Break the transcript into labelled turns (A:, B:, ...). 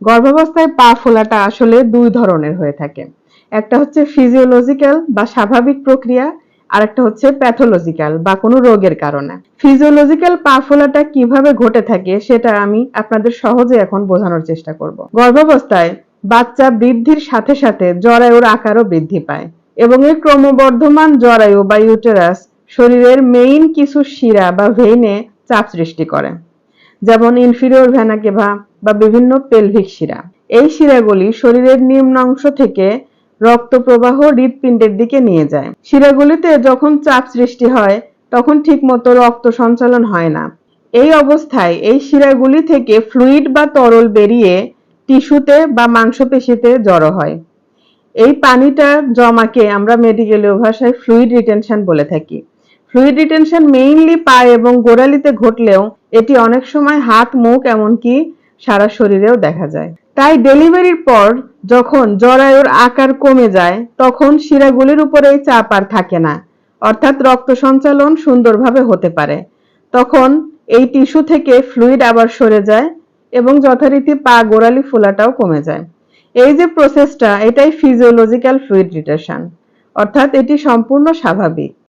A: গর্ভাবস্থায় পা ফোলাটা আসলে দুই ধরনের হয়ে থাকে। একটা হচ্ছে ফিজিওলজিক্যাল বা স্বাভাবিক প্রক্রিয়া আর একটা হচ্ছে প্যাথোলজিক্যাল বা কোনো রোগের কারণে। ফিজিওলজিক্যাল পা ফোলাটা কীভাবে ঘটে থাকে সেটা আমি আপনাদের সহজে এখন বোঝানোর চেষ্টা করব। গর্ভাবস্থায় বাচ্চা বৃদ্ধির সাথে সাথে জরায়ুর আকারও বৃদ্ধি পায় এবং এই ক্রমবর্ধমান জরায়ু বা ইউটেরাস শরীরের মেইন কিছু শিরা বা ভেইনে চাপ সৃষ্টি করে। যেমন ইনফিরিয়র ভেনা কেভা বা বিভিন্ন পেলভিক শিরা। এই শিরাগুলি শরীরের নিম্ন অংশ থেকে রক্ত প্রবাহ হৃৎপিণ্ডের দিকে নিয়ে যায়। শিরাগুলিতে যখন চাপ সৃষ্টি হয়, তখন ঠিকমতো রক্ত সঞ্চালন হয় না। এই অবস্থায় এই শিরাগুলি থেকে ফ্লুইড বা তরল বেরিয়ে টিস্যুতে বা মাংসপেশিতে জড়ো হয়। এই পানিটা জমাকে আমরা মেডিকেলীয় ভাষায় ফ্লুইড রিটেনশন বলে থাকি। ফ্লুইড রিটেনশন মেইনলি পায়ে এবং গোড়ালিতে ঘটলেও এটি অনেক সময় হাত, মুখ এমনকি সারা শরীরেও দেখা যায়। তাই ডেলিভারির পর যখন জরায়ুর আকার কমে যায়, তখন শিরাগুলির উপরে চাপ আর থাকে না। অর্থাৎ রক্ত সঞ্চালন সুন্দরভাবে হতে পারে। তখন এই টিস্যু থেকে ফ্লুইড আবার সরে যায় এবং যথারীতি পা গোড়ালি ফোলাটাও কমে যায়। এই যে প্রসেসটা এটাই ফিজিওলজিক্যাল ফ্লুইড রিটেনশন অর্থাৎ এটি সম্পূর্ণ স্বাভাবিক।